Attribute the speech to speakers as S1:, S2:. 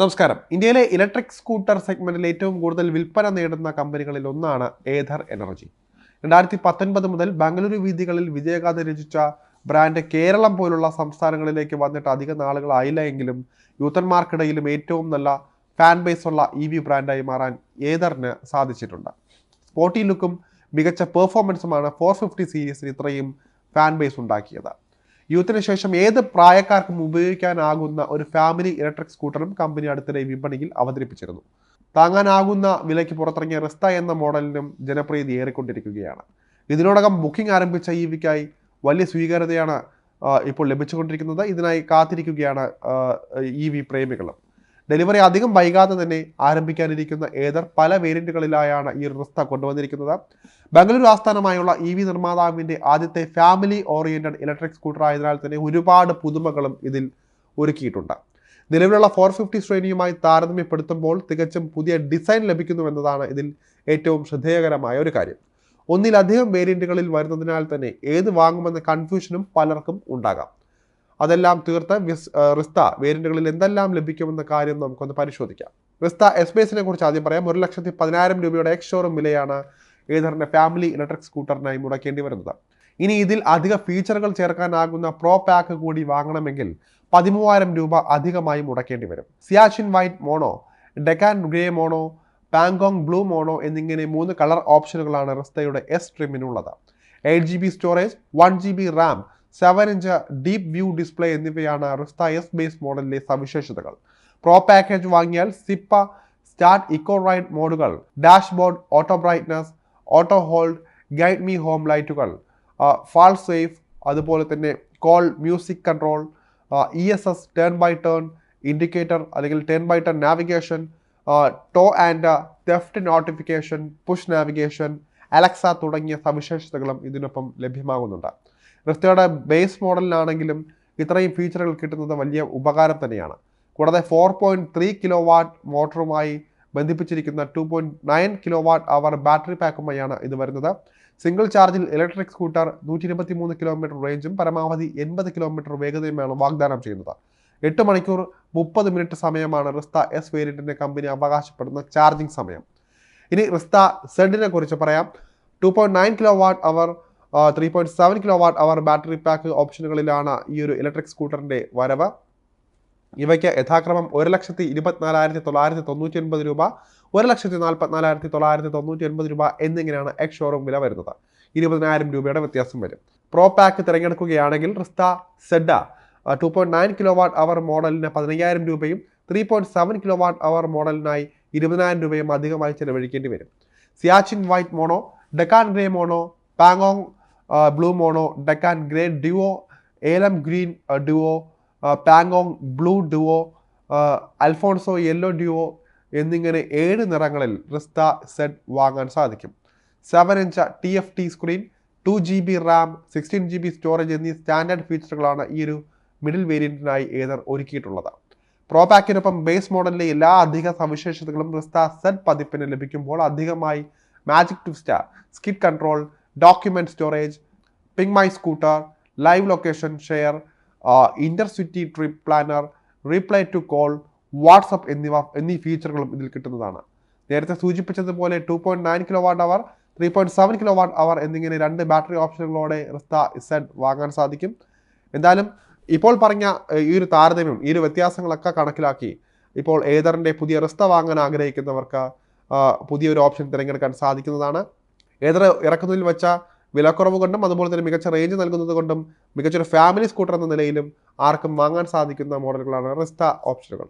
S1: നമസ്കാരം. ഇന്ത്യയിലെ electric scooter സെഗ്മെന്റിൽ ഏറ്റവും കൂടുതൽ വിൽപ്പന നേടുന്ന കമ്പനികളിൽ ഒന്നാണ് ഏഥർ എനർജി. രണ്ടായിരത്തി പത്തൊൻപത് മുതൽ ബംഗളൂരു വീതികളിൽ വിജയഗാഥ രചിച്ച ബ്രാൻഡ് കേരളം പോലുള്ള സംസ്ഥാനങ്ങളിലേക്ക് വന്നിട്ട് അധിക നാളുകളായില്ല എങ്കിലും യൂത്തന്മാർക്കിടയിലും ഏറ്റവും നല്ല ഫാൻ ബേസ് ഉള്ള ഇ വി ബ്രാൻഡായി മാറാൻ ഏതറിന് സാധിച്ചിട്ടുണ്ട്. സ്പോർട്ടി ലുക്കും മികച്ച പെർഫോമൻസുമാണ് ഫോർ ഫിഫ്റ്റി സീരീസിന് ഇത്രയും ഫാൻ ബേസ് ഉണ്ടാക്കിയത്. യൂത്തിന് ശേഷം ഏത് പ്രായക്കാർക്കും ഉപയോഗിക്കാനാകുന്ന ഒരു ഫാമിലി ഇലക്ട്രിക് സ്കൂട്ടറും കമ്പനി അടുത്തിടെ വിപണിയിൽ അവതരിപ്പിച്ചിരുന്നു. താങ്ങാനാകുന്ന വിലയ്ക്ക് പുറത്തിറങ്ങിയ റിസ്ത എന്ന മോഡലിനും ജനപ്രീതി ഏറിക്കൊണ്ടിരിക്കുകയാണ്. ഇതിനോടകം ബുക്കിംഗ് ആരംഭിച്ച ഈ വിക്കായി വലിയ സ്വീകാര്യതയാണ് ഇപ്പോൾ ലഭിച്ചുകൊണ്ടിരിക്കുന്നത്. ഇതിനായി കാത്തിരിക്കുകയാണ് ഇ വി പ്രേമികളും. ഡെലിവറി അധികം വൈകാതെ തന്നെ ആരംഭിക്കാനിരിക്കുന്ന ഏതർ പല വേരിയന്റുകളിലായാണ് ഈ റിസ്ത കൊണ്ടുവന്നിരിക്കുന്നത്. ബംഗളൂരു ആസ്ഥാനമായുള്ള ഇ വി നിർമ്മാതാവിന്റെ ആദ്യത്തെ ഫാമിലി ഓറിയന്റഡ് ഇലക്ട്രിക് സ്കൂട്ടർ ആയതിനാൽ തന്നെ ഒരുപാട് പുതുമകളും ഇതിൽ ഒരുക്കിയിട്ടുണ്ട്. നിലവിലുള്ള ഫോർ ഫിഫ്റ്റി ശ്രേണിയുമായി താരതമ്യപ്പെടുത്തുമ്പോൾ തികച്ചും പുതിയ ഡിസൈൻ ലഭിക്കുന്നു എന്നതാണ് ഇതിൽ ഏറ്റവും ശ്രദ്ധേയകരമായ ഒരു കാര്യം. ഒന്നിലധികം വേരിയന്റുകളിൽ വരുന്നതിനാൽ തന്നെ ഏത് വാങ്ങുമെന്ന കൺഫ്യൂഷനും പലർക്കും ഉണ്ടാകാം. അതെല്ലാം തീർത്ത് വിസ് റിസ്ത വേരിയന്റുകളിൽ എന്തെല്ലാം ലഭിക്കുമെന്ന കാര്യം നമുക്കൊന്ന് പരിശോധിക്കാം. റിസ്ത എസ് ബേസിനെ കുറിച്ച് ആദ്യം പറയാം. ഒരു ലക്ഷത്തി പതിനായിരം രൂപയുടെ എക്സ് ഷോറൂം വിലയാണ് ഏതറിന്റെ ഫാമിലി ഇലക്ട്രിക് സ്കൂട്ടറിനായി മുടക്കേണ്ടി വരുന്നത്. ഇനി ഇതിൽ അധിക ഫീച്ചറുകൾ ചേർക്കാനാകുന്ന പ്രോ പാക്ക് കൂടി വാങ്ങണമെങ്കിൽ പതിമൂവായിരം രൂപ അധികമായി മുടക്കേണ്ടി വരും. Siachen white mono Deccan grey mono Pangong blue mono എന്നിങ്ങനെ മൂന്ന് കളർ ഓപ്ഷനുകളാണ് റിസ്തയുടെ S ട്രിമിനുള്ളത് eight G B storage one G B RAM seven inch deep view display എന്നിവയാണ് റിസ്ത എസ് ബേസ് മോഡലിലെ സവിശേഷതകൾ. പ്രോ പാക്കേജ് വാങ്ങിയാൽ സിപ്പ സ്റ്റാർട്ട് ഇക്കോ റൈഡ് മോഡുകൾ dashboard auto brightness auto hold guide me home ലൈറ്റുകൾ ഫാൾ സേഫ് അതുപോലെ തന്നെ call music control E S S turn by turn indicator അല്ലെങ്കിൽ turn by turn navigation tow and theft notification push navigation Alexa തുടങ്ങിയ സവിശേഷതകളും ഇതിനൊപ്പം ലഭ്യമാകുന്നുണ്ട്. റിസ്റ്റയുടെ base മോഡലിലാണെങ്കിലും ഇത്രയും ഫീച്ചറുകൾ കിട്ടുന്നത് വലിയ ഉപകാരം തന്നെയാണ്. കൂടാതെ four point three kilowatt മോട്ടറുമായി ബന്ധിപ്പിച്ചിരിക്കുന്ന two point nine kilowatt hour battery പാക്കുമായാണ് ഇത് വരുന്നത്. സിംഗിൾ ചാർജിൽ ഇലക്ട്രിക് സ്കൂട്ടർ നൂറ്റി ഇരുപത്തി മൂന്ന് കിലോമീറ്റർ റേഞ്ചും പരമാവധി എൺപത് കിലോമീറ്റർ വേഗതയുമാണ് വാഗ്ദാനം ചെയ്യുന്നത്. എട്ട് മണിക്കൂർ മുപ്പത് മിനിറ്റ് സമയമാണ് റിസ്ത എസ് വേരിയന്റിന്റെ കമ്പനി അവകാശപ്പെടുന്ന ചാർജിംഗ് സമയം. ഇനി റിസ്ത സെഡിനെ കുറിച്ച് പറയാം. Two point nine kilowatt hour three point seven kilowatt hour battery pack ഓപ്ഷനുകളിലാണ് ഈ ഒരു ഇലക്ട്രിക് സ്കൂട്ടറിന്റെ വരവ്. ഇവയ്ക്ക് യഥാക്രമം ഒരു ലക്ഷത്തി ഇരുപത്തിനാലായിരത്തി തൊള്ളായിരത്തി തൊണ്ണൂറ്റി ഒൻപത് രൂപ ഒരു ലക്ഷത്തി നാൽപ്പത്തിനാലായിരത്തി തൊള്ളായിരത്തി തൊണ്ണൂറ്റി ഒൻപത് രൂപ എന്നിങ്ങനെയാണ് എക്സ് ഷോറൂം വില വരുന്നത്. ഇരുപതിനായിരം രൂപയുടെ വ്യത്യാസം വരും. പ്രോ പാക്ക് തിരഞ്ഞെടുക്കുകയാണെങ്കിൽ Rizta Z to point nine kilowatt hour മോഡലിന് പതിനയ്യായിരം രൂപയും three point seven kilowatt hour മോഡലിനായി ഇരുപതിനായിരം രൂപയും അധികമായി ചെലവഴിക്കേണ്ടി വരും. Siachen white mono Deccan grey mono പാങ്ങോങ് blue mono Deccan grey duo ഏലം green duo പാങ്ങോങ് blue duo Alphonso yellow duo എന്നിങ്ങനെ ഏഴ് നിറങ്ങളിൽ റിസ്ത സെഡ് വാങ്ങാൻ സാധിക്കും. Seven inch T F T screen two G B RAM sixteen G B storage എന്നീ സ്റ്റാൻഡേർഡ് ഫീച്ചറുകളാണ് ഈ ഒരു മിഡിൽ വേരിയന്റിനായി ഏതർ ഒരുക്കിയിട്ടുള്ളത്. പ്രോ പാക്കിനൊപ്പം ബേസ് മോഡലിലെ എല്ലാ അധിക സവിശേഷതകളും റിസ്ത സെഡ് പതിപ്പിന് ലഭിക്കുമ്പോൾ അധികമായി magic twist skid control document storage ping my scooter live location share intercity trip planner reply to call WhatsApp എന്നിവ എന്നീ ഫീച്ചറുകളും ഇതിൽ കിട്ടുന്നതാണ്. നേരത്തെ സൂചിപ്പിച്ചതുപോലെ two point nine kilowatt hour three point seven kilowatt hour എന്നിങ്ങനെ രണ്ട് ബാറ്ററി ഓപ്ഷനുകളോടെ റിസ്ത ഇസഡ് വാങ്ങാൻ സാധിക്കും. എന്തായാലും ഇപ്പോൾ പറഞ്ഞ ഈ ഒരു താരതമ്യം ഈ ഒരു വ്യത്യാസങ്ങളൊക്കെ കണക്കിലാക്കി ഇപ്പോൾ ഏതറിന്റെ പുതിയ റിസ്ത വാങ്ങാൻ ആഗ്രഹിക്കുന്നവർക്ക് പുതിയൊരു ഓപ്ഷൻ തിരഞ്ഞെടുക്കാൻ സാധിക്കുന്നതാണ്. ഏതർ ഇറക്കുന്നതിൽ വെച്ച വിലക്കുറവ് കൊണ്ടും അതുപോലെ തന്നെ മികച്ച റേഞ്ച് നൽകുന്നത് കൊണ്ടും മികച്ചൊരു ഫാമിലി സ്കൂട്ടർ എന്ന നിലയിലും ആർക്കും വാങ്ങാൻ സാധിക്കുന്ന മോഡലുകളാണ് റിസ്ത ഓപ്ഷനുകൾ